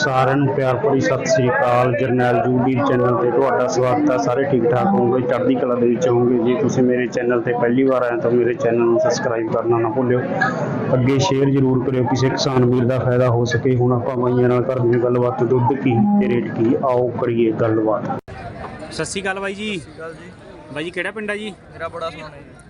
ਸਾਰਿਆਂ ਨੂੰ ਪਿਆਰ ਭਰੀ ਸਤਿ ਸ੍ਰੀ ਅਕਾਲ। ਜਰਨੈਲ ਜੂਬੀ ਚੈਨਲ ਤੇ ਤੁਹਾਡਾ ਸਵਾਗਤ ਹੈ। ਸਾਰੇ ਠੀਕ ਠਾਕ ਹੋਵੋਗੇ? ਚੜ੍ਹਦੀ ਕਲਾ ਦੇ ਵਿੱਚ ਹੋਵੋਗੇ। ਜੇ ਤੁਸੀਂ ਮੇਰੇ ਚੈਨਲ ਤੇ ਪਹਿਲੀ ਵਾਰ ਆਏ ਤਾਂ ਮੇਰੇ ਚੈਨਲ ਨੂੰ ਸਬਸਕ੍ਰਾਈਬ ਕਰਨਾ ਨਾ ਭੁੱਲਿਓ। ਅੱਗੇ ਸ਼ੇਅਰ ਜ਼ਰੂਰ ਕਰਿਓ ਕਿਸੇ ਕਿਸਾਨ ਵੀਰ ਦਾ ਫਾਇਦਾ ਹੋ ਸਕੇ। ਹੁਣ ਆਪਾਂ ਬਾਈਆਂ ਨਾਲ ਕਰਦੇ ਹਾਂ ਗੱਲਬਾਤ ਦੁੱਧ ਕੀ ਤੇ ਰੇਟ ਕੀ ਆਓ ਕਰੀਏ ਗੱਲਬਾਤ। ਸਤਿ ਸ੍ਰੀ ਅਕਾਲ ਬਾਈ ਜੀ। ਗੱਲ ਜੀ। ਬਾਈ ਜੀ ਕਿਹੜਾ ਪਿੰਡ ਆ ਜੀ? ਮੇਰਾ ਬੜਾ ਹੈ ਜੀ।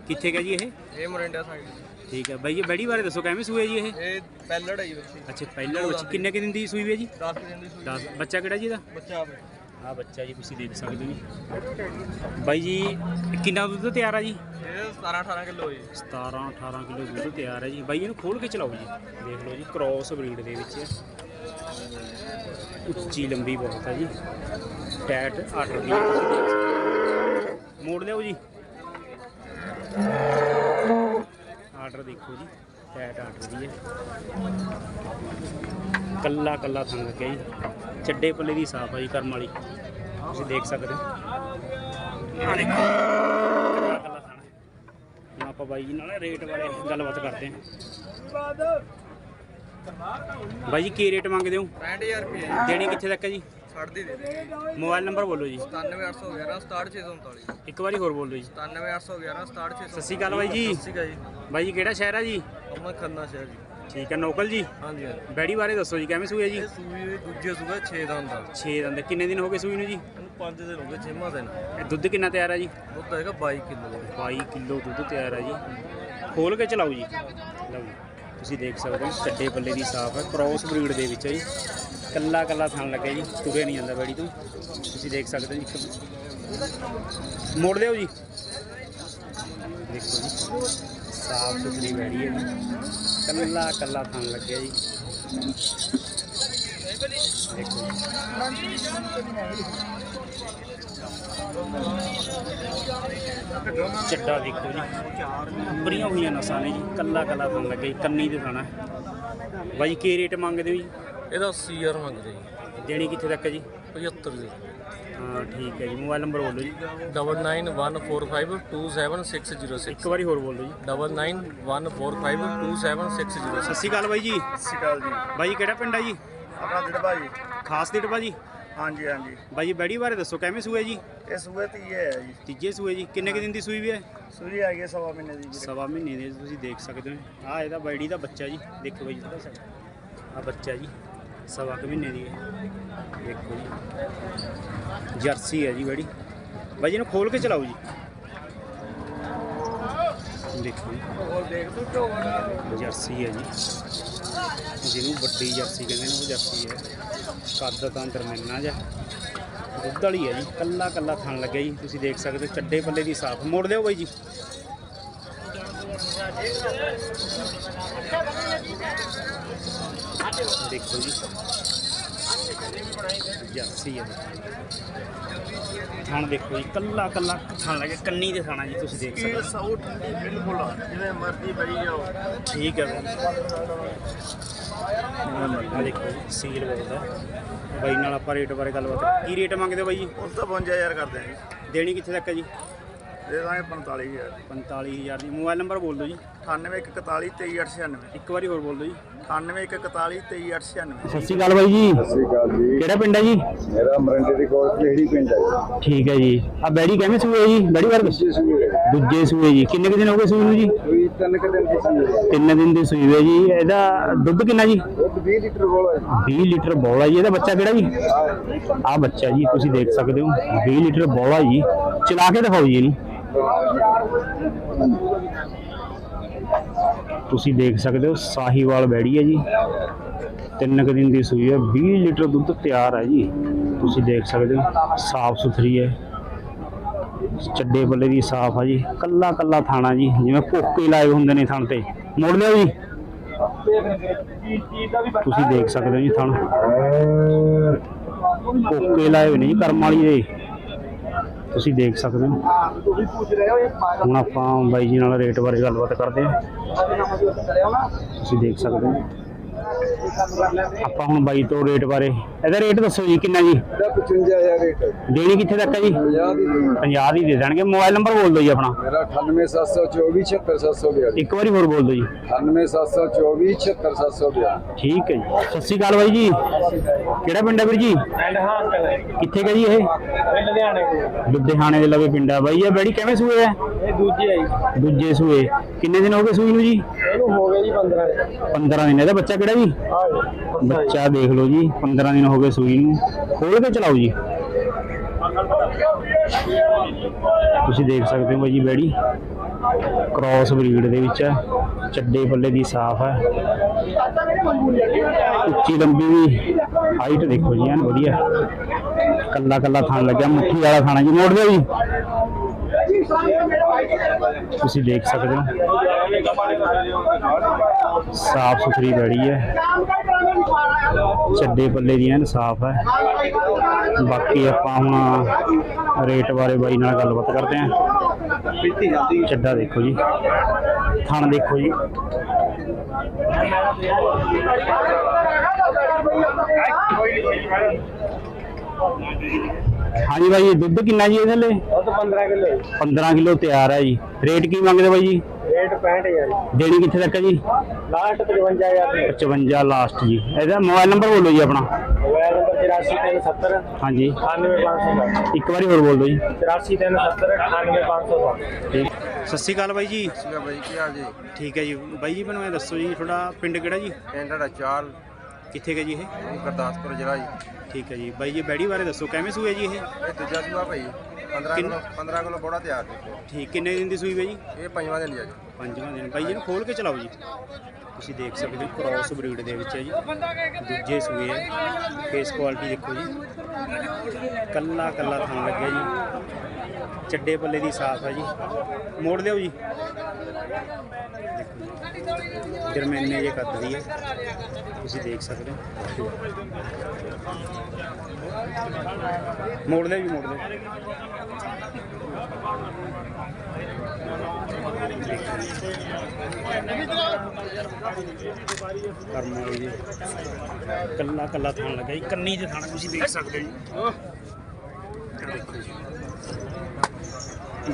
ਕਿੱਥੇ ਗਿਆ ਜੀ ਇਹ? ਇਹ ਮੋਰਿੰਡਾ ਸਾਈਡ। ਠੀਕ ਹੈ। ਬਾਈ ਜੀ ਬੈੜੀ ਬਾਰੇ ਦੱਸੋ ਕਿਵੇਂ ਸੂਏ ਜੀ ਇਹ? ਇਹ ਪਹਿਲੜ ਹੈ ਜੀ ਬੱਚੀ। ਅੱਛਾ ਪਹਿਲਾਂ ਵਿੱਚ ਕਿੰਨੇ ਕਿ ਦਿਨ ਦੀ ਸੂਈ ਹੈ ਜੀ? 10 ਦਿਨ ਦੀ ਸੂਈ 10 ਬੱਚਾ ਕਿਹੜਾ ਜੀ ਇਹਦਾ? ਬੱਚਾ ਆਵੇ ਆ ਬੱਚਾ ਜੀ ਤੁਸੀਂ ਦੇਖ ਸਕਦੇ ਹੋ ਜੀ। ਬਾਈ ਜੀ ਕਿੰਨਾ ਦੁੱਧ ਤਿਆਰ ਆ ਜੀ? ਇਹ 17 18 ਕਿਲੋ ਜੀ। 17 18 ਕਿਲੋ ਦੁੱਧ ਤਿਆਰ ਹੈ ਜੀ। ਬਾਈ ਇਹਨੂੰ ਖੋਲ ਕੇ ਚਲਾਓ ਜੀ। ਦੇਖ ਲਓ ਜੀ ਕ੍ਰੋਸ ਬਰੀਡ ਦੇ ਵਿੱਚ। ਹੈ ਉੱਚੀ ਲੰਬੀ ਬਹੁਤ ਹੈ ਜੀ। ਟੈਟ ਆਰਡਰ ਦੀ। ਮੋੜ ਲਿਓ ਜੀ। ਆਰਡਰ ਦੇਖੋ ਜੀ ਟੈਟ ਆਰਡਰ ਦੀ ਹੈ। ਕੱਲਾ ਕੱਲਾ ਥਣ ਲੱਗਿਆ ਜੀ। ਚੱਡੇ ਪੱਲੇ ਦੀ ਸਾਫ਼ ਹੈ ਜੀ ਕਰਮ ਵਾਲੀ। ਤੁਸੀਂ ਦੇਖ ਸਕਦੇ ਹੋ। ਆ ਦੇਖੋ। ਕੱਲਾ ਕੱਲਾ ਥਣ ਹੁਣ ਆਪਾਂ ਬਾਈ ਜੀ ਨਾਲ ਰੇਟ ਬਾਰੇ ਗੱਲਬਾਤ ਕਰਦੇ ਹਾਂ। ਬਾਈ ਜੀ ਕੀ ਰੇਟ ਮੰਗਦੇ ਹੋ? 65000 ਰੁਪਏ। ਦੇਣੀ ਕਿੱਥੇ ਤੱਕ ਹੈ ਜੀ? ਛੱਡ ਦੀ ਦੇ। ਦੇ ਮੋਬਾਈਲ ਨੰਬਰ ਬੋਲੋ ਜੀ। 97811 67639 ਇੱਕ ਵਾਰੀ ਹੋਰ ਬੋਲੋ ਜੀ। 97811 67639 ਸਤਿ ਸ਼੍ਰੀ ਅਕਾਲ ਬਾਈ ਜੀ। ਸਤਿ ਸ਼੍ਰੀ ਅਕਾਲ ਜੀ। ਬਾਈ ਜੀ ਕਿਹੜਾ ਸ਼ਹਿਰ ਆ ਜੀ? ਅਮਨ ਖੰਨਾ ਸ਼ਹਿਰ ਜੀ। ਠੀਕ ਹੈ ਨੋਕਲ ਜੀ? ਹਾਂਜੀ ਹਾਂਜੀ। ਬੈੜੀ ਬਾਰੇ ਦੱਸੋ ਜੀ ਕਿਵੇਂ ਸੂਏ ਜੀ? ਇਹ ਸੂਈ ਦੂਜੇ ਸੂਏ 6 ਦਾ। ਹੁੰਦਾ 6 ਦੰਦ ਕਿੰਨੇ ਦਿਨ ਹੋ ਗਏ ਸੂਈ ਨੂੰ ਜੀ? ਇਹਨੂੰ 5 ਦਿਨ ਹੋ ਗਏ 6ਵਾਂ ਦਿਨ। ਇਹ ਦੁੱਧ ਕਿੰਨਾ ਤਿਆਰ ਹੈ ਜੀ? ਦੁੱਧ ਹੈਗਾ 22 ਕਿਲੋ। 22 ਕਿਲੋ ਦੁੱਧ ਤਿਆਰ ਹੈ ਜੀ। ਖੋਲ ਕੇ ਚਲਾਓ ਜੀ। ਲਓ ਜੀ। ਤੁਸੀਂ ਦੇਖ ਸਕਦੇ ਹੋ ਚੱਡੇ ਪੱਲੇ ਦੀ ਸਾਫ਼ ਹੈ ਕ੍ਰੋਸ ਬਰੀਡ ਦੇ ਵਿੱਚ ਹੈ ਜੀ। ਕੱਲਾ ਕੱਲਾ ਥਣ ਲੱਗਿਆ ਜੀ, ਤੁਰੇ ਨਹੀਂ ਜਾਂਦਾ ਬੈੜੀ ਤੋਂ। ਤੁਸੀਂ ਦੇਖ ਸਕਦੇ ਹੋ ਜੀ, ਇੱਕ ਮੋੜ ਲਿਓ ਜੀ। ਦੇਖੋ ਜੀ, ਸਾਫ਼ ਸੁਥਰੀ ਬੈੜੀ ਹੈ ਜੀ। ਕੱਲਾ ਕੱਲਾ ਥਣ ਲੱਗਿਆ ਜੀ। ਦੇਖੋ ਜੀ। ਚੱਡਾ ਦੇਖੋ ਜੀ। ਉੱਪਰੀਆਂ ਹੋਈਆਂ ਨਸਾਂ ਨੇ ਜੀ ਕੱਲਾ ਕੱਲਾ ਥਣ ਲੱਗੇ ਜੀ ਕੰਨੀ ਦੇ ਥਾਣਾ ਬਾਈ ਕੀ ਰੇਟ ਮੰਗਦੇ ਹੋ ਜੀ? ਇਹਦਾ 80000 ਮੰਗਦੇ ਜੀ। ਦੇਣੀ ਕਿੱਥੇ ਤੱਕ ਹੈ ਜੀ? 75 ਦੀ। ਹਾਂ ਠੀਕ ਹੈ ਜੀ ਮੋਬਾਈਲ ਨੰਬਰ ਬੋਲੋ ਜੀ। 9914527606 ਇੱਕ ਵਾਰੀ ਹੋਰ ਬੋਲੋ ਜੀ। 9914527606 ਸਤਿ ਸ਼੍ਰੀ ਅਕਾਲ ਬਾਈ ਜੀ। ਸਤਿ ਸ਼੍ਰੀ ਅਕਾਲ ਜੀ। ਬਾਈ ਕਿਹੜਾ ਪਿੰਡ ਹੈ ਜੀ? ਆਪਣਾ ਦਿਨ ਭਾਜੀ ਖਾਸ ਦੀ ਡੱਬਾ ਜੀ? ਹਾਂਜੀ ਹਾਂਜੀ। ਬਾਈ ਬੈੜੀ ਬਾਰੇ ਦੱਸੋ ਕਿਵੇਂ ਸੂਏ ਜੀ? ਇਹ ਸੂਏ ਤੇ ਹੀ ਜੀ। ਤੀਜੇ ਸੂਏ ਜੀ ਕਿੰਨੇ ਕੁ ਦਿਨ ਦੀ ਸੂਈ ਵੀ ਹੈ? ਸੂਈ ਆ ਗਈ ਸਵਾ ਮਹੀਨੇ ਦੀ ਵੀਰੇ। ਸਵਾ ਮਹੀਨੇ ਦੇ ਤੁਸੀਂ ਦੇਖ ਸਕਦੇ ਹੋ। ਆ ਇਹਦਾ ਬੈੜੀ ਦਾ ਬੱਚਾ ਜੀ ਦੇਖੋ ਬਾਈ ਸਾ ਆ ਬੱਚਾ ਜੀ ਸਵਾ ਕੁ ਮਹੀਨੇ ਦੀ ਹੈ। ਦੇਖੋ ਜੀ। ਜਰਸੀ ਹੈ ਜੀ ਬੈੜੀ। ਬਾਈ ਇਹਨੂੰ ਖੋਲ ਕੇ ਚਲਾਓ ਜੀ। ਦੇਖੋ ਜੀ। ਹੋਰ ਦੇਖ ਤੂੰ ਢੋਣਾ ਜਰਸੀ ਹੈ ਜੀ। ਜਿਹਨੂੰ ਵੱਡੀ ਜਰਸੀ ਕਹਿੰਦੇ ਨੇ ਉਹ ਜਰਸੀ ਹੈ। ਕੱਦ ਤਾਂ ਦਰਮਿਆਨਾ ਜਿਹਾ ਦੁੱਧ ਵਾਲੀ ਹੈ ਜੀ ਕੱਲਾ ਕੱਲਾ ਥਣ ਲੱਗਿਆ ਜੀ। ਤੁਸੀਂ ਦੇਖ ਸਕਦੇ ਹੋ ਚੱਡੇ ਪੱਲੇ ਦੀ ਸਾਫ਼। ਮੋੜ ਲਿਓ ਬਾਈ ਜੀ। ਦੇਖੋ ਜੀ। ਜਰਸੀ ਹੈ ਥਣ ਦੇਖੋ ਜੀ ਕੱਲਾ ਕੱਲਾ ਥਣ ਲੱਗਿਆ। ਕੰਨੀ ਦੇ ਥਾਣਾ ਜੀ ਤੁਸੀਂ ਦੇਖ ਸਕਦੇ ਹੋ। ਸਾਊ ਠੰਡੀ ਬਿਲਕੁਲ ਜਿਵੇਂ ਮਰਜ਼ੀ ਬਈ ਜਾਓ ਠੀਕ ਹੈ ਬਾਈ ਆ ਦੇਖੋ ਜੀ, ਸੀਲ ਬੋਲਦਾ ਬਾਈ ਨਾਲ ਆਪਾਂ ਰੇਟ ਬਾਰੇ ਗੱਲਬਾਤ ਕੀ ਰੇਟ ਮੰਗਦੇ ਹੋ ਬਾਈ ਜੀ? ਉਸ ਤਾਂ 55000 ਕਰਦੇ ਆ ਜੀ। ਦੇਣੀ ਕਿੱਥੇ ਤੱਕ ਹੈ ਜੀ? ਦੇ ਦਾਂਗੇ 45000 45000 ਦੀ। ਮੋਬਾਈਲ ਨੰਬਰ ਬੋਲ ਦਿਓ ਜੀ। 9141 23896 ਇੱਕ ਵਾਰੀ ਹੋਰ ਬੋਲ ਦਿਓ ਜੀ। 9141 23896 ਸਤਿ ਸ਼੍ਰੀ ਅਕਾਲ ਬਾਈ ਜੀ। ਸਤਿ ਸ਼੍ਰੀ ਅਕਾਲ ਜੀ। ਕਿਹੜਾ ਪਿੰਡ ਹੈ ਜੀ? ਮੇਰਾ ਮਰਿੰਡੇ ਦੀ ਕੋਲ ਕਿਹੜੀ ਪਿੰਡ ਹੈ ਠੀਕ ਹੈ ਜੀ। ਆ ਬੈੜੀ ਕਿਵੇਂ ਸੂਏ ਜੀ? ਬੈੜੀ ਵਾਰ ਜੀ ਸੂਏ। ਦੂਜੇ ਸੂਏ ਜੀ। ਕਿੰਨੇ ਕੁ ਦਿਨ ਹੋ ਗਏ ਸੂਏ ਨੂੰ ਜੀ? ਕੋਈ ਤਿੰਨ ਕੁ ਦਿਨ ਦੀ ਸੀ ਤਿੰਨ ਦਿਨ ਦੀ ਸੂਈ ਹੈ ਜੀ। ਇਹਦਾ ਦੁੱਧ ਕਿੰਨਾ ਜੀ? ਦੁੱਧ 20 ਲੀਟਰ ਕੋਲ ਹੈ। 20 ਲੀਟਰ ਬੋਲਾ ਜੀ। ਇਹਦਾ ਬੱਚਾ ਕਿਹੜਾ ਜੀ? ਆ ਬੱਚਾ ਜੀ ਤੁਸੀਂ ਦੇਖ ਸਕਦੇ ਹੋ। 20 ਲੀਟਰ ਬੋਲਾ ਜੀ। ਚਲਾ ਕੇ ਦਿਖਾਓ ਜੀ ਇਹਨੂੰ। ਤੁਸੀਂ ਦੇਖ ਸਕਦੇ ਹੋ ਸਾਹੀਵਾਲ ਬੈੜੀ ਹੈ ਜੀ। ਤਿੰਨ ਕੁ ਦਿਨ ਦੀ ਸੂਈ ਹੈ। 20 ਲੀਟਰ ਦੁੱਧ ਤਿਆਰ ਹੈ ਜੀ। ਤੁਸੀਂ ਦੇਖ ਸਕਦੇ ਹੋ ਸਾਫ਼ ਸੁਥਰੀ ਹੈ। ਚੱਡੇ ਬੱਲੇ ਦੀ ਸਾਫ਼ ਆ ਜੀ, ਕੱਲਾ ਕੱਲਾ ਥਾਣਾ ਜੀ, ਜਿਵੇਂ ਕੋਕੇ ਲਾਏ ਹੁੰਦੇ ਨੇ ਥਣ ਤੇ। ਮੋੜ ਲਿਓ ਜੀ। ਤੁਸੀਂ ਦੇਖ ਸਕਦੇ ਹੋ ਜੀ ਥਣ। ਕੋਕੇ ਲਾਏ ਹੋਏ ਨੇ ਜੀ ਕਰਮ ਵਾਲੀ ਦੇ। ਤੁਸੀਂ ਦੇਖ ਸਕਦੇ ਹੋ। ਹੁਣ ਆਪਾਂ ਬਾਈ ਜੀ ਨਾਲ ਰੇਟ ਬਾਰੇ ਗੱਲਬਾਤ ਕਰਦੇ ਹਾਂ। ਤੁਸੀਂ ਦੇਖ ਸਕਦੇ ਹੋ। ਆਪਾਂ ਹੁਣ ਬਾਈ ਤੋਂ ਰੇਟ ਬਾਰੇ। ਇਹਦਾ ਰੇਟ ਦੱਸੋ ਜੀ ਕਿੰਨਾ ਜੀ? ਇਹਦਾ 55000 ਰੇਟ ਹੈ। ਦੇਣੀ ਕਿੱਥੇ ਤੱਕ ਹੈ ਜੀ? 50 ਦੀ ਦੇ। 50 ਦੀ ਦੇ ਦੇਣਗੇ। ਮੋਬਾਈਲ ਨੰਬਰ ਬੋਲ ਦਿਓ ਜੀ ਆਪਣਾ। ਮੇਰਾ 98724 76742 ਇੱਕ ਵਾਰੀ ਹੋਰ ਬੋਲ ਦਿਓ ਜੀ। 98724 76742 ਠੀਕ ਹੈ ਜੀ। ਸਤਿ ਸ਼੍ਰੀ ਅਕਾਲ ਬਾਈ ਜੀ। ਕਿਹੜਾ ਪਿੰਡ ਹੈ ਵੀਰ ਜੀ? ਕਿੱਥੇ ਗਈ ਇਹ? ਲੁਧਿਆਣੇ ਲੁਧਿਆਣੇ ਦੇ ਲਵੇ ਪਿੰਡ ਹੈ ਬਾਈ ਇਹ ਬੈੜੀ ਕਿਵੇਂ ਸੂਏ ਹੈ? ਇਹ ਦੂਜੀ ਆਈ ਦੂਜੇ ਸੂਏ। ਕਿੰਨੇ ਦਿਨ ਹੋ ਗਏ ਸੂਈ ਨੂੰ ਜੀ? ਇਹਨੂੰ ਹੋ ਗਏ ਜੀ 15 15 ਦਿਨ। ਇਹਦਾ ਬੱਚਾ ਕਿਹੜਾ ਜੀ? ਬੱਚਾ ਦੇਖ ਲਓ ਜੀ 15 ਦਿਨ ਹੋ ਗਏ ਸੂਈ ਨੂੰ। ਖੋਲ ਕੇ ਚਲਾਓ ਜੀ। ਤੁਸੀਂ ਦੇਖ ਸਕਦੇ ਹੋ ਜੀ ਬੈੜੀ। ਕ੍ਰਾਸ ਬਰੀਡ ਦੇ ਵਿੱਚ ਹੈ। ਚੱਡੇ ਪੱਲੇ ਦੀ ਸਾਫ਼ ਹੈ। ਉੱਚੀ ਲੰਬੀ ਵੀ ਹਾਈਟ ਦੇਖੋ ਜੀ, ਐਨ ਵਧੀਆ। ਕੱਲਾ ਕੱਲਾ ਥਾਣ ਲੱਗਿਆ, ਮੁੱਠੀ ਵਾਲਾ ਥਾਣਾ ਜੀ। ਮੋੜ ਦਿਓ ਜੀ। ਤੁਸੀਂ ਦੇਖ ਸਕਦੇ ਹੋ। ਸਾਫ਼ ਸੁਥਰੀ ਬੈੜੀ ਹੈ। ਚੱਡੇ ਪੱਲੇ ਦੀ ਐਨ ਸਾਫ਼ ਹੈ। ਬਾਕੀ ਆਪਾਂ ਹੁਣ ਰੇਟ ਬਾਰੇ ਬਾਈ ਨਾਲ ਗੱਲਬਾਤ ਕਰਦੇ ਹਾਂ। ਚੱਡਾ ਦੇਖੋ ਜੀ। ਥਣ ਦੇਖੋ ਜੀ। ਹਾਂਜੀ ਬਾਈ ਦੁੱਧ ਕਿੰਨਾ ਜੀ ਇਹਦੇ ਲਈ ਉਹ ਤਾਂ 15 ਕਿਲੋ 15 ਕਿਲੋ ਤਿਆਰ ਹੈ ਜੀ। ਰੇਟ ਕੀ ਮੰਗਦੇ ਬਾਈ ਜੀ? ਰੇਟ 65000 ਦੇਣੀ ਕਿੱਥੇ ਤੱਕ ਹੈ ਜੀ? ਲਾਸਟ 55000 ਦੀ। 55 ਲਾਸਟ ਜੀ। ਇਹਦਾ ਮੋਬਾਈਲ ਨੰਬਰ ਬੋਲੋ ਜੀ ਆਪਣਾ। ਮੋਬਾਈਲ ਨੰਬਰ 84370 ਹਾਂਜੀ। 98560 ਇੱਕ ਵਾਰੀ ਹੋਰ ਬੋਲ ਦਿਓ ਜੀ 84370 98560 ਠੀਕ। ਸਤਿ ਸ਼੍ਰੀ ਅਕਾਲ ਬਾਈ ਜੀ। ਸੀਗਾ ਬਾਈ ਕੀ ਹਾਲ ਜੀ? ਠੀਕ ਹੈ ਜੀ। ਬਾਈ ਜੀ ਮੈਨੂੰ ਇਹ ਦੱਸੋ ਜੀ ਤੁਹਾਡਾ ਪਿੰਡ ਕਿਹੜਾ ਜੀ? ਪਿੰਡ ਦਾ ਚਾਲ। ਕਿੱਥੇ ਹੈ ਜੀ ਇਹ? ਗੁਰਦਾਸਪੁਰ ਜ਼ਿਲ੍ਹਾ ਜੀ। ਠੀਕ ਹੈ ਜੀ। ਬਾਈ ਜੀ ਬੈੜੀ ਬਾਰੇ ਦੱਸੋ ਕਿਵੇਂ ਸੂਏ ਜੀ ਇਹ? ਇਹ ਦੂਜਾ ਸੂਆ ਭਾਈ 15 ਕਿੰਨ- ਕਿਲੋ 15 ਕਿਲੋ ਬੋੜਾ ਤਿਆਰ ਜੀ। ਠੀਕ ਕਿੰਨੇ ਦਿਨ ਦੀ ਸੂਈ ਹੈ ਜੀ? ਇਹ ਪੰਜਵਾਂ ਦਿਨ ਜੀ। ਅੱਜ ਪੰਜਵਾਂ ਦਿਨ। ਬਾਈ ਜੀ ਨੂੰ ਖੋਲ ਕੇ ਚਲਾਓ ਜੀ। ਤੁਸੀਂ ਦੇਖ ਸਕਦੇ ਹੋ ਕ੍ਰਾਸ ਬਰੀਡ ਦੇ ਵਿੱਚ ਹੈ ਜੀ। ਦੂਜੇ ਸੂਏ ਹੈ ਫੇਸ ਕੁਆਲਿਟੀ ਦੇਖੋ ਜੀ। ਕੱਲਾ ਕੱਲਾ ਥਣ ਲੱਗਿਆ ਜੀ। ਚੱਡੇ ਪੱਲੇ ਦੀ ਸਾਫ਼ ਹੈ ਜੀ। ਮੋੜ ਲਿਓ ਜੀ। ਦੇਖੋ ਜੇ ਕੱਦ ਦੀ ਹੈ ਤੁਸੀਂ ਦੇਖ ਸਕਦੇ ਹੋ। ਮੋੜ ਲਿਓ ਜੀ, ਮੋੜ ਲਿਓ। ਕਰਮ ਜੀ। ਕੱਲਾ ਕੱਲਾ ਥਾਣ ਲੱਗਾ ਜੀ। ਕੰਨੀ ਤੇ ਥਾਣਾ ਤੁਸੀਂ ਦੇਖ ਸਕਦੇ ਹੋ। ਜੀ ਦੇਖੋ ਜੀ।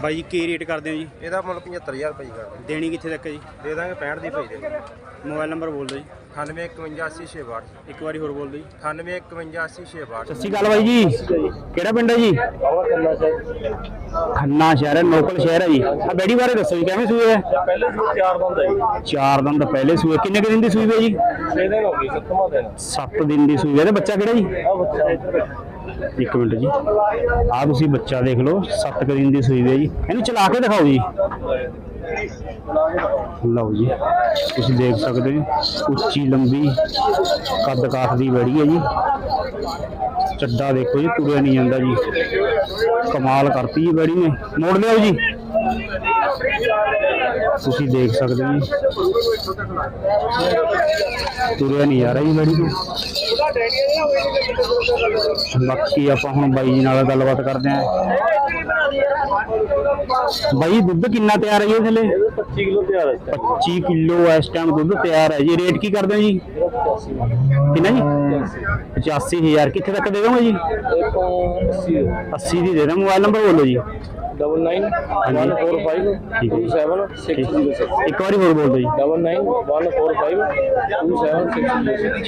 ਬਾਈ ਜੀ ਕੀ ਰੇਟ ਕਰਦੇ ਹੋ ਜੀ? ਇਹਦਾ ਮੁੱਲ 75000 ਰੁਪਏ ਕਰਦਾ ਦੇਣੀ ਕਿੱਥੇ ਤੱਕ ਹੈ ਜੀ? ਦੇ ਦਾਂਗੇ 65 ਦੀ ਭਾਈ ਦੇ ਮੋਬਾਈਲ ਨੰਬਰ ਬੋਲ ਦਿਓ ਜੀ। 98518662 ਇੱਕ ਵਾਰੀ ਹੋਰ ਬੋਲ ਦਿਓ ਜੀ। 98518662 ਸਤਿ ਸ਼੍ਰੀ ਅਕਾਲ ਬਾਈ ਜੀ। ਕਿਹੜਾ ਪਿੰਡ ਹੈ ਜੀ? ਖੰਨਾ ਸ਼ਹਿਰ ਹੈ ਲੋਕਲ ਸ਼ਹਿਰ ਹੈ ਜੀ। ਆ ਬੈੜੀ ਬਾਰੇ ਦੱਸੋ ਜੀ ਕਿਵੇਂ ਸੂਏ ਹੈ? ਪਹਿਲੇ ਸੂਟ ਚਾਰ ਬੰਦ ਹੈ ਚਾਰ ਦਿਨ ਤਾਂ ਪਹਿਲੇ ਸੂਏ। ਕਿੰਨੇ ਕੁ ਦਿਨ ਦੀ ਸੂਈ ਹੈ ਜੀ? 6 ਦਿਨ ਹੋ ਗਏ ਸੱਤਵਾਂ ਦਿਨ। 7 ਦਿਨ ਦੀ ਸੂਈ ਹੈ। ਤੇ ਬੱਚਾ ਕਿਹੜਾ ਜੀ? ਆ ਬੱਚਾ ਇੱਧਰ ਇੱਕ ਮਿੰਟ ਜੀ। ਆ ਤੁਸੀਂ ਬੱਚਾ ਦੇਖ ਲਓ 7 ਦਿਨ ਦੀ ਸੂਈ ਹੈ ਜੀ। ਇਹਨੂੰ ਚਲਾ ਕੇ ਦਿਖਾਓ ਜੀ। ਲਓ ਜੀ, ਤੁਸੀਂ ਦੇਖ ਸਕਦੇ ਹੋ ਉੱਚੀ ਲੰਬੀ ਕੱਦ ਕਾਠ ਦੀ ਬੜੀ ਹੈ ਜੀ। ਚੱਡਾ ਦੇਖੋ ਜੀ, ਤੁਰਿਆ ਨਹੀਂ ਜਾਂਦਾ ਜੀ। ਕਮਾਲ ਕਰਤੀ ਜੀ ਬੜੀ ਨੇ। ਮੋੜ ਲਿਓ ਜੀ। ਤੁਸੀਂ ਦੇਖ ਸਕਦੇ ਹੋ ਤੁਰਿਆ ਨਹੀਂ ਆ ਰਿਹਾ ਬੜੀ ਨੂੰ ਬਾਕੀ ਆਪਾਂ ਹੁਣ ਬਾਈ ਜੀ ਨਾਲ ਗੱਲਬਾਤ ਕਰਦੇ ਆਂ ਬਾਈ ਦੁੱਧ ਕਿੰਨਾ ਤਿਆਰ ਹੈ ਜੀ ਥੱਲੇ 25 ਕਿਲੋ ਤਿਆਰ ਹੈ 25 ਕਿਲੋ ਇਸ ਟਾਈਮ ਦੁੱਧ ਤਿਆਰ ਹੈ ਜੀ। ਰੇਟ ਕੀ ਕਰਦੇ ਹੋ ਜੀ? ਕਿੰਨਾ ਜੀ? 85000 ਕਿੱਥੇ ਤੱਕ ਦੇ ਦੋਗੇ ਜੀ? ਇਹ ਤੋਂ 80 80 ਦੀ ਦੇ ਦਾਂ ਮੋਬਾਈਲ ਨੰਬਰ ਬੋਲੋ ਜੀ। ਡਬਲ 9 1 4 5 ਠੀਕ ਹੈ। 9914527606 ਇੱਕ ਵਾਰੀ ਹੋਰ ਬੋਲ ਦਿਓ ਜੀ 9914527606